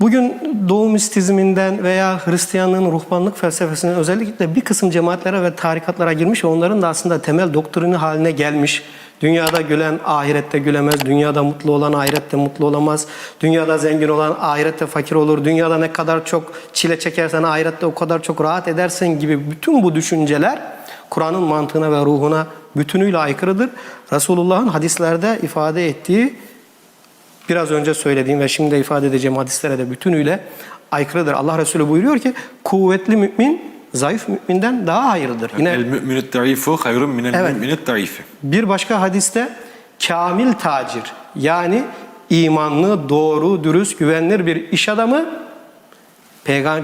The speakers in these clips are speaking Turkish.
Bugün Doğu mistizminden veya Hristiyanlığın ruhbanlık felsefesinden özellikle bir kısım cemaatlere ve tarikatlara girmiş ve onların da aslında temel doktrini haline gelmiş. Dünyada gülen ahirette gülemez, dünyada mutlu olan ahirette mutlu olamaz, dünyada zengin olan ahirette fakir olur, dünyada ne kadar çok çile çekersen ahirette o kadar çok rahat edersin gibi bütün bu düşünceler Kur'an'ın mantığına ve ruhuna bütünüyle aykırıdır. Resulullah'ın hadislerde ifade ettiği biraz önce söylediğim ve şimdi de ifade edeceğim hadislere de bütünüyle aykırıdır. Allah Resulü buyuruyor ki kuvvetli mümin zayıf müminden daha hayırlıdır. Yine El mü'minü tarifu hayrun minel Evet. mü'minü tarifi. bir başka hadiste kamil tacir yani imanlı, doğru, dürüst, güvenilir bir iş adamı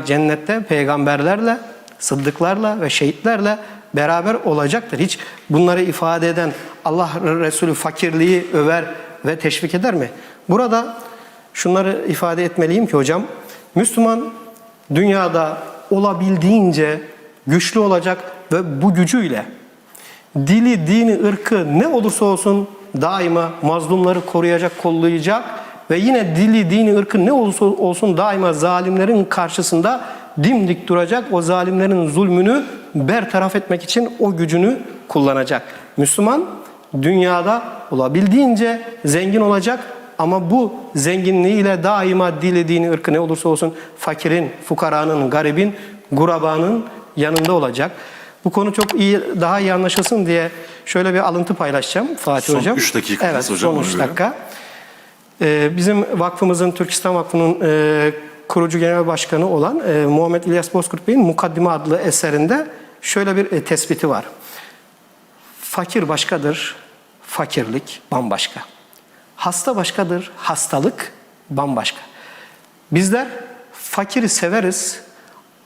cennette peygamberlerle, sıddıklarla ve şehitlerle beraber olacaktır. Hiç bunları ifade eden Allah Resulü fakirliği över ve teşvik eder mi? Burada şunları ifade etmeliyim ki hocam, Müslüman dünyada olabildiğince güçlü olacak ve bu gücüyle dili, dini, ırkı ne olursa olsun daima mazlumları koruyacak, kollayacak ve yine dili, dini, ırkı ne olursa olsun daima zalimlerin karşısında dimdik duracak. O zalimlerin zulmünü bertaraf etmek için o gücünü kullanacak. Müslüman dünyada olabildiğince zengin olacak ama bu zenginliğiyle daima dili, dini, ırkı ne olursa olsun fakirin, fukaranın, garibin, gurabanın yanında olacak. Bu konu çok iyi, daha iyi anlaşılsın diye şöyle bir alıntı paylaşacağım Fatih Son Hocam. üç dakikamız evet, hocam, son ona 3 göre. dakika. Ee, bizim vakfımızın, Türk İslam Vakfı'nın e, kurucu genel başkanı olan e, Muhammed İlyas Bozkurt Bey'in Mukaddime adlı eserinde şöyle bir e, tespiti var. Fakir başkadır, fakirlik bambaşka. Hasta başkadır, hastalık bambaşka. Bizler fakiri severiz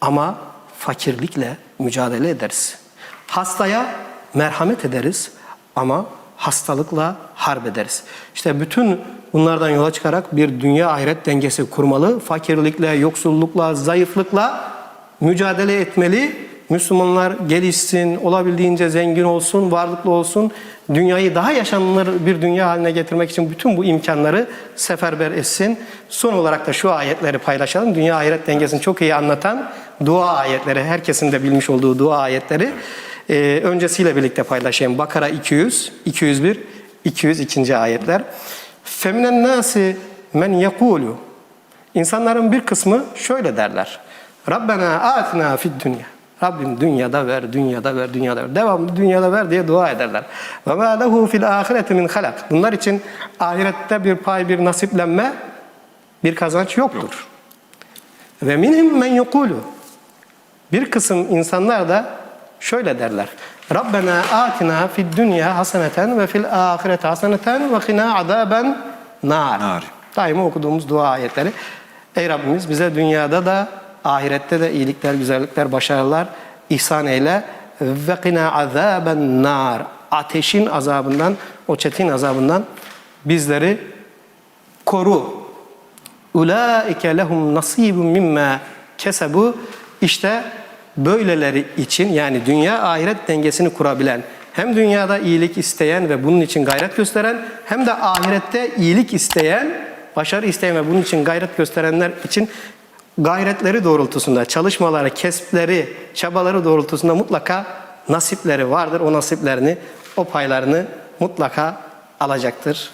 ama fakirlikle mücadele ederiz. Hastaya merhamet ederiz ama hastalıkla harp ederiz. İşte bütün bunlardan yola çıkarak bir dünya ahiret dengesi kurmalı. Fakirlikle, yoksullukla, zayıflıkla mücadele etmeli. Müslümanlar gelişsin, olabildiğince zengin olsun, varlıklı olsun. Dünyayı daha yaşanılır bir dünya haline getirmek için bütün bu imkanları seferber etsin. Son olarak da şu ayetleri paylaşalım. Dünya ahiret dengesini çok iyi anlatan dua ayetleri, herkesin de bilmiş olduğu dua ayetleri. Ee, öncesiyle birlikte paylaşayım. Bakara 200, 201, 202. ayetler. Feminen nasi men yekulu İnsanların bir kısmı şöyle derler. Rabbena atina fid dünya. Rabbim dünyada ver, dünyada ver, dünyada ver. Devamlı dünyada ver diye dua ederler. Ve ma lehu fil ahireti min halak. Bunlar için ahirette bir pay, bir nasiplenme, bir kazanç yoktur. Ve minhum men yekulu. Bir kısım insanlar da şöyle derler. Rabbena atina fid dünya haseneten ve fil ahireti haseneten ve qina azaben. Nar. Daima okuduğumuz dua ayetleri. Ey Rabbimiz bize dünyada da ahirette de iyilikler, güzellikler, başarılar ihsan eyle. Ve qina azaben nar. Ateşin azabından, o çetin azabından bizleri koru. Ulaike lehum nasibun mimma kesebu. İşte böyleleri için yani dünya ahiret dengesini kurabilen, hem dünyada iyilik isteyen ve bunun için gayret gösteren hem de ahirette iyilik isteyen, başarı isteyen ve bunun için gayret gösterenler için gayretleri doğrultusunda, çalışmaları, kespleri, çabaları doğrultusunda mutlaka nasipleri vardır. O nasiplerini, o paylarını mutlaka alacaktır.